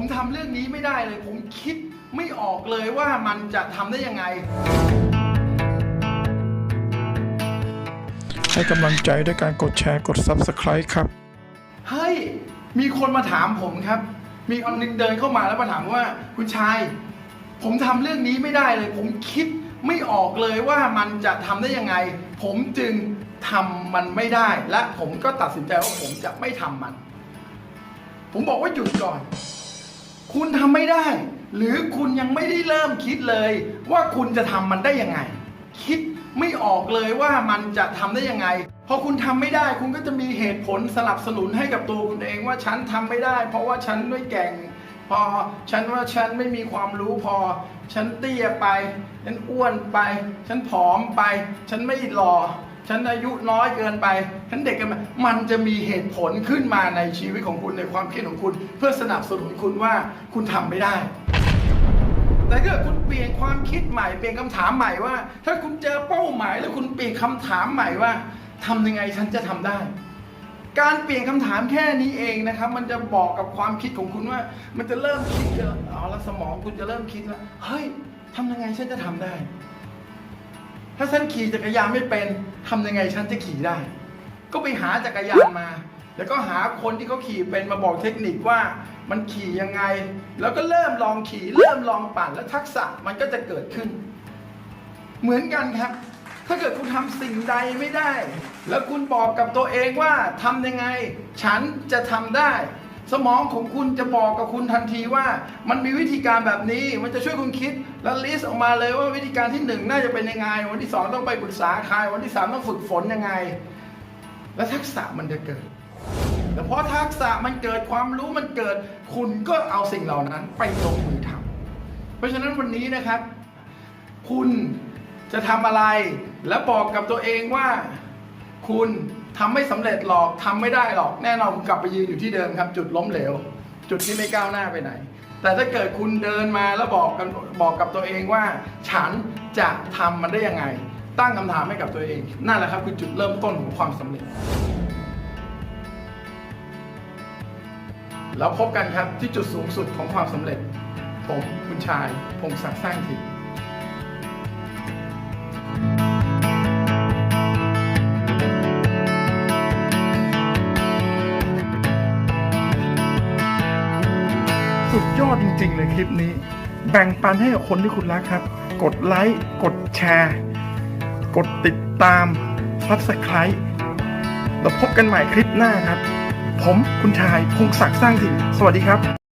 ผมทำเรื่องนี้ไม่ได้เลย ผมคิดไม่ออกเลยว่ามันจะทำได้ยังไง ให้กำลังใจด้วยการกดแชร์กด Subscribe ครับ เฮ้ย มีคนมาถามผมครับ มีคนหนึงเดินเข้ามาแล้วมาถามว่าคุณชาย ผมทำเรื่องนี้ไม่ได้เลย ผมคิดไม่ออกเลยว่ามันจะทำได้ยังไง ผมจึงทำมันไม่ได้ และผมก็ตัดสินใจว่าผมจะไม่ทำมัน ผมบอกว่าหยุดก่อน คุณทำไม่ได้ หรือคุณยังไม่ได้เริ่มคิดเลย ว่าคุณจะทำมันได้ยังไง คิดไม่ออกเลยว่ามันจะทำได้ยังไงพอคุณทำไม่ได้ คุณก็จะมีเหตุผลสนับสนุนให้กับตัวคุณเองว่าฉันทำไม่ได้ เพราะว่าฉันไม่เก่งพอฉันว่าฉันไม่มีความรู้พอ ฉันเตี้ยไป ฉันอ้วนไป ฉันผอมไป ฉันไม่หล่อ ฉันอายุน้อยเกินไป ฉันเด็กเกินไปมันจะมีเหตุผลขึ้นมาในชีวิตของคุณในความคิดของคุณ เพื่อสนับสนุนคุณว่าคุณทำไม่ได้ แต่ถ้าคุณเปลี่ยนความคิดใหม่เปลี่ยนคำถามใหม่ว่า ถ้าคุณเจอเป้าหมายแล้วคุณเปลี่ยนคำถามใหม่ว่าทำยังไงฉันจะทำได้ การเปลี่ยนคำถามแค่นี้เองนะครับ มันจะบอกกับความคิดของคุณว่า มันจะเริ่มคิดแล้วอ๋อแล้วสมองคุณจะเริ่มคิดแล้วเฮ้ยทำยังไงฉันจะทำได้ ถ้าฉันขี่จักรยานไม่เป็นทำยังไงฉันจะขี่ได้ ก็ไปหาจักรยานมา แล้วก็หาคนที่เขาขี่เป็นมาบอกเทคนิคว่ามันขี่ยังไง แล้วก็เริ่มลองขี่ เริ่มลองปั่นแล้วทักษะมันก็จะเกิดขึ้น เหมือนกันครับ ถ้าเกิดคุณทำสิ่งใดไม่ได้ แล้วคุณบอกกับตัวเองว่าทำยังไง ฉันจะทำได้ สมองของคุณจะบอกกับคุณทันทีว่า มันมีวิธีการแบบนี้ มันจะช่วยคุณคิด แล้วลิสต์ออกมาเลยว่าวิธีการที่หนึ่งน่าจะเป็นยังไง วันที่สองต้องไปปรึกษาใคร วันที่สามต้องฝึกฝนยังไง แล้วทักษะมันจะเกิด แต่พอทักษะมันเกิดความรู้มันเกิด คุณก็เอาสิ่งเหล่านั้นไปลงมือทำเพราะฉะนั้นวันนี้นะครับ คุณจะทำอะไร แล้วบอกกับตัวเองว่า คุณ ทำไม่สำเร็จหรอกทำไม่ได้หรอก แน่นอนคุณกลับไปยืนอยู่ที่เดิมครับ จุดล้มเหลว จุดที่ไม่ก้าวหน้าไปไหน แต่ถ้าเกิดคุณเดินมาแล้วบอกกันบอกกับตัวเองว่า ฉันจะทำมันได้ยังไง ตั้งคำถามให้กับตัวเองนั่นแหละครับคือจุดเริ่มต้นของความสำเร็จ แล้วพบกันครับที่จุดสูงสุดของความสำเร็จ ผมคุณชายพงศักดิ์สร้างถิ่น สุดยอดจริง ๆ เลยคลิปนี้ แบ่งปันให้กับคนที่คุณรักครับ กดไลค์ กดแชร์ กดติดตาม Subscribe แล้วพบกันใหม่คลิปหน้าครับ ผมคุณชายพงศักดิ์สร้างถิ่นสวัสดีครับ